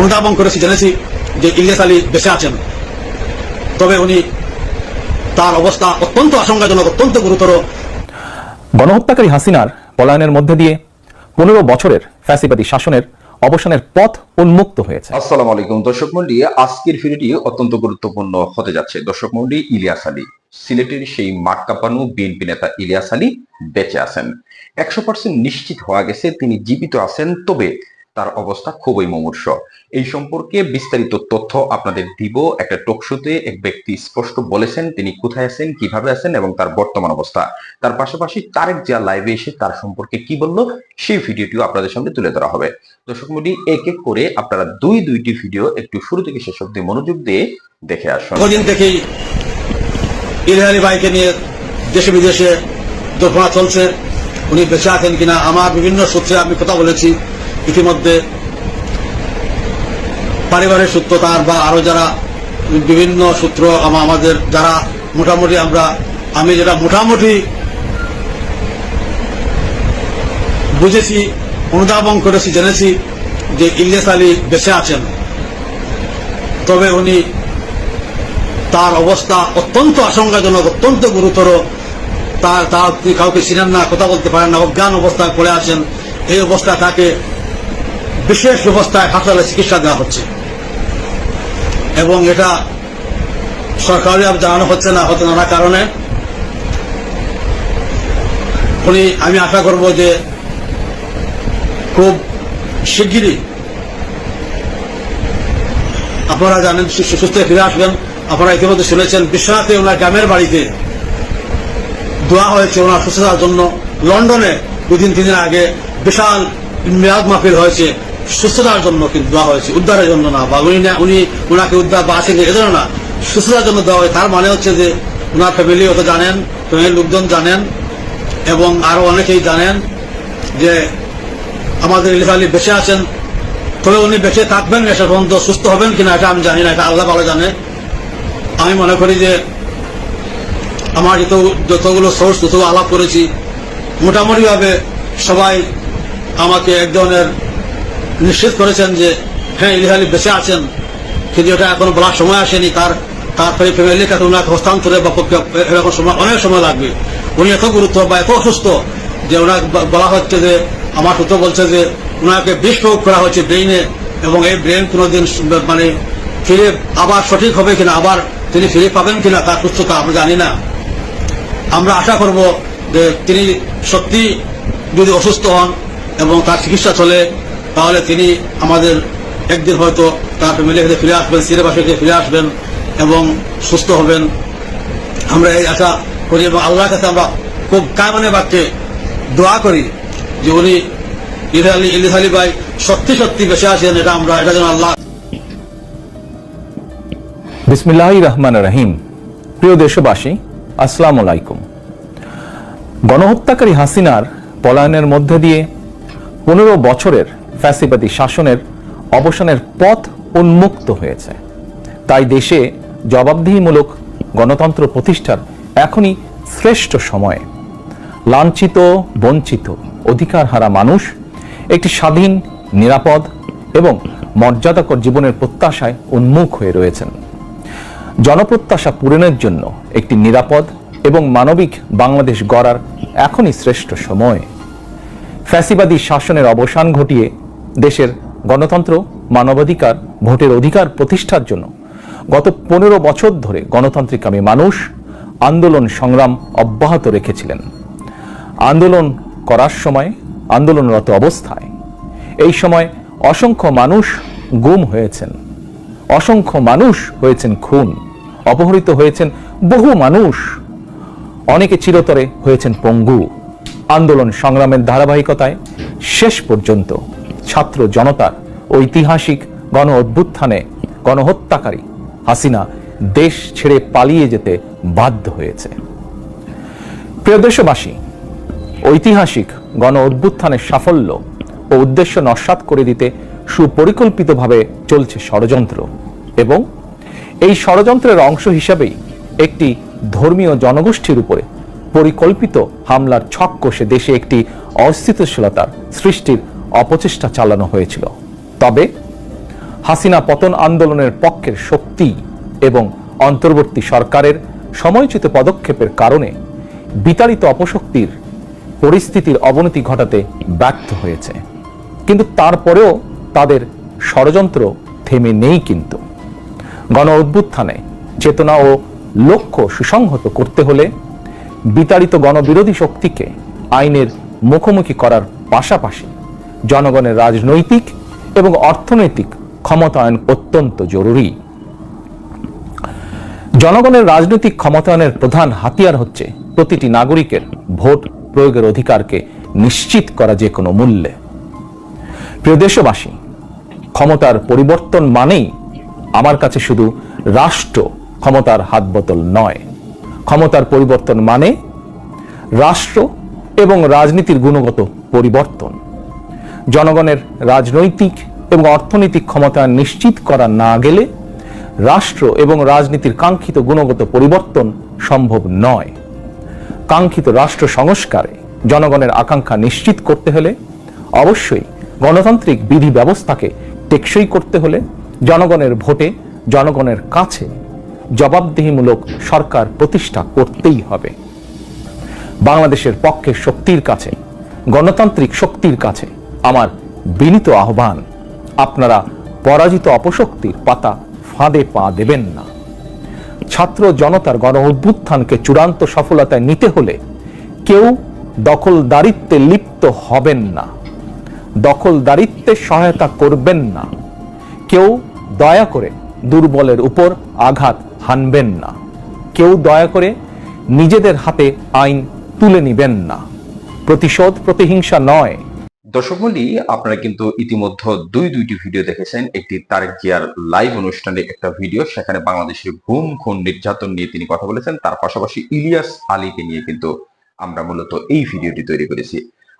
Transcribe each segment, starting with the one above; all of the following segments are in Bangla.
অনুধাবন করেছি জেনেছি যে ইলিয়াস আলী বেঁচে আছেন। তবে উনি তার অবস্থা অত্যন্ত আশঙ্কাজনক অত্যন্ত গুরুতর। গণহত্যাকারী হাসিনার পলায়নের মধ্যে দিয়ে পনেরো বছরের ফ্যাসিবাদী শাসনের অবসানের পথ উন্মুক্ত হয়েছে। আসসালামু আলাইকুম দর্শক মন্ডলী আজকের ভিডিওটি অত্যন্ত গুরুত্বপূর্ণ হতে যাচ্ছে। দর্শক মন্ডলী ইলিয়াস আলী সিলেটের সেই মাঠ কাঁপানো বিএনপি নেতা ইলিয়াস আলী বেঁচে আছেন। একশো পার্সেন্ট নিশ্চিত হওয়া গেছে তিনি জীবিত আছেন তবে তার অবস্থা খুবই মুমূর্ষ। এই সম্পর্কে বিস্তারিত তথ্য আপনাদের দিব। একটা টকশোতে এক ব্যক্তি স্পষ্ট বলেছেন, তিনি কোথায় আছেন, কীভাবে আছেন এবং তার বর্তমান অবস্থা। তার পাশাপাশি তারেক যা লাইভে এসে তার সম্পর্কে কি বলল, সেই ভিডিওটিও আপনাদের সামনে তুলে ধরা হবে। দর্শক মন্ডলী, এক এক করে আপনারা দুই দুইটি ভিডিও একটু শুরু থেকে শেষ অব্দি মনোযোগ দিয়ে দেখে আসুন। কদিন ইলিয়াস আলী ভাইকে নিয়ে দেশে বিদেশে দোফনা চলছে, উনি বেঁচে আছেন কিনা, আমার বিভিন্ন সূত্রে আমি কথা বলেছি। ইতিমধ্যে পারিবারিক সূত্র তার বা আরও যারা বিভিন্ন সূত্র আমাদের যারা মোটামুটি আমরা, আমি যেটা মোটামুটি বুঝেছি, অনুধাবন করেছি, জেনেছি যে ইলিয়াস আলী বেঁচে আছেন। তবে উনি তার অবস্থা অত্যন্ত আশঙ্কাজনক, অত্যন্ত গুরুতর। তার তার কাউকে চিনেন না, কথা বলতে পারেন না, অজ্ঞান অবস্থায় পড়ে আছেন। এই অবস্থা তাকে বিশেষ ব্যবস্থায় হাসপাতালে চিকিৎসা দেওয়া হচ্ছে। এবং এটা সরকারি জানানো হচ্ছে না হতে নানা কারণে। উনি, আমি আশা করব যে খুব শিগগিরই আপনারা জানেন সুস্থ ফিরে আসবেন। আপনারা ইতিমধ্যে শুনেছেন, বিশ্বনাথে ওনার গ্রামের বাড়িতে দোয়া হয়েছে ওনার সুস্থতার জন্য। লন্ডনে দুদিন তিন দিন আগে বিশাল মেয়াদ মাহফিল হয়েছে, সুস্থতার জন্য কিন্তু দেওয়া হয়েছে, উদ্ধারের জন্য না, বা উনি না- উনি ওনাকে উদ্ধার বা আসেনি এজন্য না, সুস্থতার জন্য দেওয়া হয় তার মানে হচ্ছে যে ওনার ফ্যামিলি হয়তো জানেন, ফ্যামিলির লোকজন জানেন, এবং আরও অনেকেই জানেন যে, আমাদের ইলিফ আলী বেঁচে আছেন। তবে উনি বেঁচে থাকবেন না, সে পর্যন্ত সুস্থ হবেন কিনা, এটা আমি জানি না, এটা আল্লাহ ভালো জানে। আমি মনে করি যে, আমার যত যতগুলো সোর্স যত আলাপ করেছি মোটামুটি ভাবে সবাই আমাকে এক ধরনের নিশ্চিত করেছেন যে হ্যাঁ ইলিশ আলী বেঁচে আছেন, কিন্তু এটা এখনও বলার সময় আসেনি। তার তার ফ্যামিলির কাছে ওনাকে হস্তান্তরে বা এরকম সময়, অনেক সময় লাগবে। উনি এত গুরুত্ব বা এত অসুস্থ যে ওনাকে বলা হচ্ছে যে, আমার সূত্র বলছে যে, ওনাকে বিষ প্রয়োগ করা হচ্ছে ব্রেইনে এবং এই ব্রেন কোনোদিন মানে ফিরে আবার সঠিক হবে কিনা, আবার তিনি ফিরে পাবেন কিনা তার সুস্থতা আমরা জানি না। আমরা আশা করব যে তিনি সত্যি যদি অসুস্থ হন এবং তার চিকিৎসা চলে, তাহলে তিনি আমাদের একদিন হয়তো তার ফ্যামিলির কাছে ফিরে আসবেন সিলেবাসের কাছে ফিরে আসবেন এবং সুস্থ হবেন। আমরা এই আশা করি এবং আল্লাহর কাছে আমরা খুব কায়মানে বাক্যে দোয়া করি যে উনি আলী ইলিস আলী ভাই সত্যি সত্যি বেঁচে আছেন, এটা আমরা, এটা যেন আল্লাহ বিসমিল্লাহ রহমান রহিম। প্রিয় দেশবাসী, আসসালাম আলাইকুম। গণহত্যাকারী হাসিনার পলায়নের মধ্যে দিয়ে পনেরো বছরের ফ্যাসিবাদী শাসনের অবসানের পথ উন্মুক্ত হয়েছে। তাই দেশে জবাবদিহিমূলক গণতন্ত্র প্রতিষ্ঠার এখনই শ্রেষ্ঠ সময়। লাঞ্ছিত, বঞ্চিত অধিকার হারা মানুষ একটি স্বাধীন, নিরাপদ এবং মর্যাদাকর জীবনের প্রত্যাশায় উন্মুখ হয়ে রয়েছেন। জনপ্রত্যাশা পূরণের জন্য একটি নিরাপদ এবং মানবিক বাংলাদেশ গড়ার এখনই শ্রেষ্ঠ সময়। ফ্যাসিবাদী শাসনের অবসান ঘটিয়ে দেশের গণতন্ত্র, মানবাধিকার, ভোটের অধিকার প্রতিষ্ঠার জন্য গত পনেরো বছর ধরে গণতান্ত্রিকামী মানুষ আন্দোলন সংগ্রাম অব্যাহত রেখেছিলেন। আন্দোলন করার সময়, আন্দোলনরত অবস্থায়। এই সময় অসংখ্য মানুষ গুম হয়েছেন। অসংখ্য মানুষ হয়েছেন খুন। অপহৃত হয়েছেন বহু মানুষ। অনেকে চিরতরে হয়েছেন পঙ্গু। আন্দোলন সংগ্রামের ধারাবাহিকতায় শেষ পর্যন্ত ছাত্র জনতার ঐতিহাসিক গণ অভ্যুত্থানে গণহত্যাকারী হাসিনা দেশ ছেড়ে পালিয়ে যেতে বাধ্য হয়েছে। প্রিয় দেশবাসী, ঐতিহাসিক গণ অভ্যুত্থানের সাফল্য ও উদ্দেশ্য নস্বাত করে দিতে সুপরিকল্পিতভাবে চলছে ষড়যন্ত্র এবং এই ষড়যন্ত্রের অংশ হিসাবেই একটি ধর্মীয় জনগোষ্ঠীর উপরে পরিকল্পিত হামলার ছক কষে দেশে একটি অস্থিতিশীলতার সৃষ্টির অপচেষ্টা চালানো হয়েছিল। তবে হাসিনা পতন আন্দোলনের পক্ষের শক্তি এবং অন্তর্বর্তী সরকারের সময়োচিত পদক্ষেপের কারণে বিতাড়িত অপশক্তির পরিস্থিতির অবনতি ঘটাতে ব্যর্থ হয়েছে। কিন্তু তারপরেও তাদের ষড়যন্ত্র থেমে নেই কিন্তু। গণ অভ্যুত্থানে চেতনা ও লক্ষ্য সুসংহত করতে হলে বিতাড়িত গণবিরোধী শক্তিকে আইনের মুখোমুখি করার পাশাপাশি জনগণের রাজনৈতিক এবং অর্থনৈতিক ক্ষমতায়ন অত্যন্ত জরুরি। জনগণের রাজনৈতিক ক্ষমতায়নের প্রধান হাতিয়ার হচ্ছে প্রতিটি নাগরিকের ভোট প্রয়োগের অধিকারকে নিশ্চিত করা যে কোনো মূল্যে। প্রিয় দেশবাসী, ক্ষমতার পরিবর্তন মানেই আমার কাছে শুধু রাষ্ট্র ক্ষমতার হাত বোতল নয়। ক্ষমতার পরিবর্তন মানে রাষ্ট্র এবং রাজনীতির গুণগত পরিবর্তন। জনগণের রাজনৈতিক এবং অর্থনৈতিক ক্ষমতা নিশ্চিত করা না গেলে রাষ্ট্র এবং রাজনীতির কাঙ্ক্ষিত গুণগত পরিবর্তন সম্ভব নয়। কাঙ্ক্ষিত রাষ্ট্র সংস্কারে জনগণের আকাঙ্ক্ষা নিশ্চিত করতে হলে অবশ্যই গণতান্ত্রিক বিধি ব্যবস্থাকে টেকসই করতে হলে জনগণের ভোটে জনগণের কাছে জবাবদিহিমূলক সরকার প্রতিষ্ঠা করতেই হবে। বাংলাদেশের পক্ষে শক্তির কাছে, গণতান্ত্রিক শক্তির কাছে আমার বিনীত আহ্বান, আপনারা পরাজিত অপশক্তির পাতা ফাঁদে পা দেবেন না। ছাত্র জনতার গণ অভ্যুত্থানকে চূড়ান্ত সফলতায় নিতে হলে কেউ দখলদারিত্বে লিপ্ত হবেন না, দখলদারিত্বে সহায়তা করবেন না। কেউ দয়া করে দুর্বলের উপর আঘাত হানবেন না। কেউ দয়া করে নিজেদের হাতে আইন তুলে নিবেন না। প্রতিশোধ প্রতিহিংসা নয়। দর্শক মন্ডলী, আপনারা কিন্তু ইতিমধ্যে দুই দুইটি ভিডিও দেখেছেন। একটি তারেক জিয়ার লাইভ অনুষ্ঠানে একটা ভিডিও সেখানে বাংলাদেশের গুম খুন নির্যাতন নিয়ে তিনি কথা বলেছেন। তার পাশাপাশি ইলিয়াস আলীকে নিয়ে কিন্তু আমরা মূলত এই ভিডিওটি তৈরি করেছি।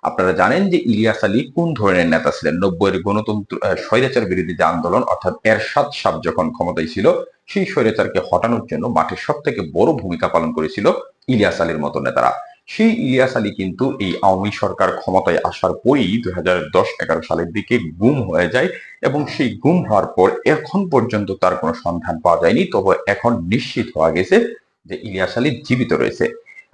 আপনারা জানেন যে ইলিয়াস আলী কোন ধরনের নেতা ছিলেন? নব্বইয়ের গণতন্ত্র স্বৈরাচার বিরোধী যে আন্দোলন অর্থাৎ এরশাদ সাহ যখন ক্ষমতায় ছিল সেই স্বৈরাচারকে হটানোর জন্য মাঠে সব থেকে বড় ভূমিকা পালন করেছিল ইলিয়াস আলীর মতো নেতারা। সেই ইলিয়াস আলী কিন্তু এই আওয়ামী সরকার ক্ষমতায় আসার পরই দুই হাজার দশ এগারো সালের দিকে গুম হয়ে যায় এবং সেই গুম হওয়ার পর এখন পর্যন্ত তার কোনো সন্ধান পাওয়া যায়নি। তবে এখন নিশ্চিত হওয়া গেছে যে ইলিয়াস আলী জীবিত রয়েছে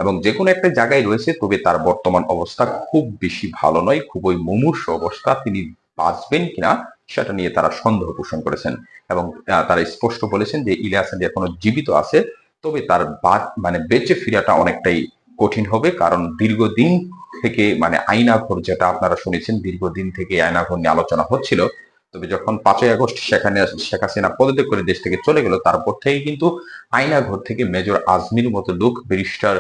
এবং যে কোনো একটা জায়গায় রয়েছে, তবে তার বর্তমান অবস্থা খুব বেশি ভালো নয়, খুবই মুমূর্ষ অবস্থা। তিনি বাঁচবেন কিনা সেটা নিয়ে তারা সন্দেহ পোষণ করেছেন এবং তারা স্পষ্ট বলেছেন যে ইলিয়াস আলী এখনও জীবিত আছে, তবে তার মানে বেঁচে ফিরাটা অনেকটাই কঠিন হবে, কারণ দীর্ঘদিন থেকে মানে আইনাঘর যেটা আপনারা শুনেছেন, দীর্ঘদিন থেকে আইনাঘর নিয়ে আলোচনা হচ্ছিল, তবে যখন পাঁচই আগস্ট সেখানে, শেখ হাসিনা পদত্যাগ করে দেশ থেকে চলে গেল, তারপর থেকে কিন্তু আইনাঘর থেকে মেজর আজমির মতো লোক ব্যারিস্টার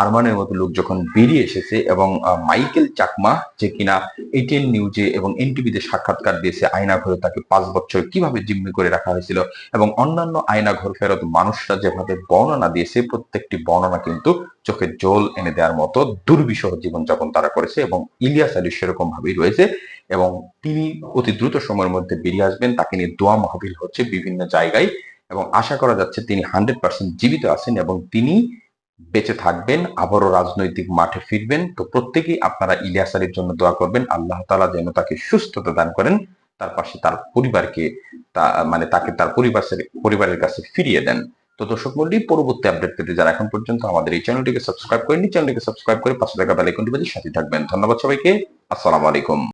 আরমানের মতো লোক যখন বেরিয়ে এসেছে এবং মাইকেল চাকমা যে কিনা এটিএন নিউজে এবং এনটিভিতে সাক্ষাৎকার দিয়েছে আয়নাঘরে তাকে পাঁচ বছর কীভাবে জিম্মি করে রাখা হয়েছিল এবং অন্যান্য আয়নাঘর ফেরত মানুষরা যেভাবে বর্ণনা দিয়েছে, প্রত্যেকটি বর্ণনা কিন্তু চোখে জল এনে দেওয়ার মতো দুর্বিষহ জীবনযাপন তারা করেছে এবং ইলিয়াস আলী সেরকম ভাবেই রয়েছে এবং তিনি অতি দ্রুত সময়ের মধ্যে বেরিয়ে আসবেন। তাকে নিয়ে দোয়া মাহবিল হচ্ছে বিভিন্ন জায়গায় এবং আশা করা যাচ্ছে তিনি হান্ড্রেড পার্সেন্ট জীবিত আছেন এবং তিনি বেঁচে থাকবেন, আবারও রাজনৈতিক মাঠে ফিরবেন। তো প্রত্যেকেই আপনারা ইলিয়াস আলীর জন্য দোয়া করবেন। আল্লাহ তাআলা যেন তাকে সুস্থতা দান করেন, তার পাশে তার পরিবারকে তা মানে তাকে তার পরিবারের পরিবারের কাছে ফিরিয়ে দেন। তো দর্শক মন্ডলী, পরবর্তী আপডেট পেতে যারা এখন পর্যন্ত আমাদের এই চ্যানেলটিকে সাবস্ক্রাইব করেননি, চ্যানেলটিকে সাবস্ক্রাইব করে পাশে থাকা বেল আইকনটি বাজিয়ে সাথে থাকবেন। ধন্যবাদ সবাইকে। আসসালামু আলাইকুম।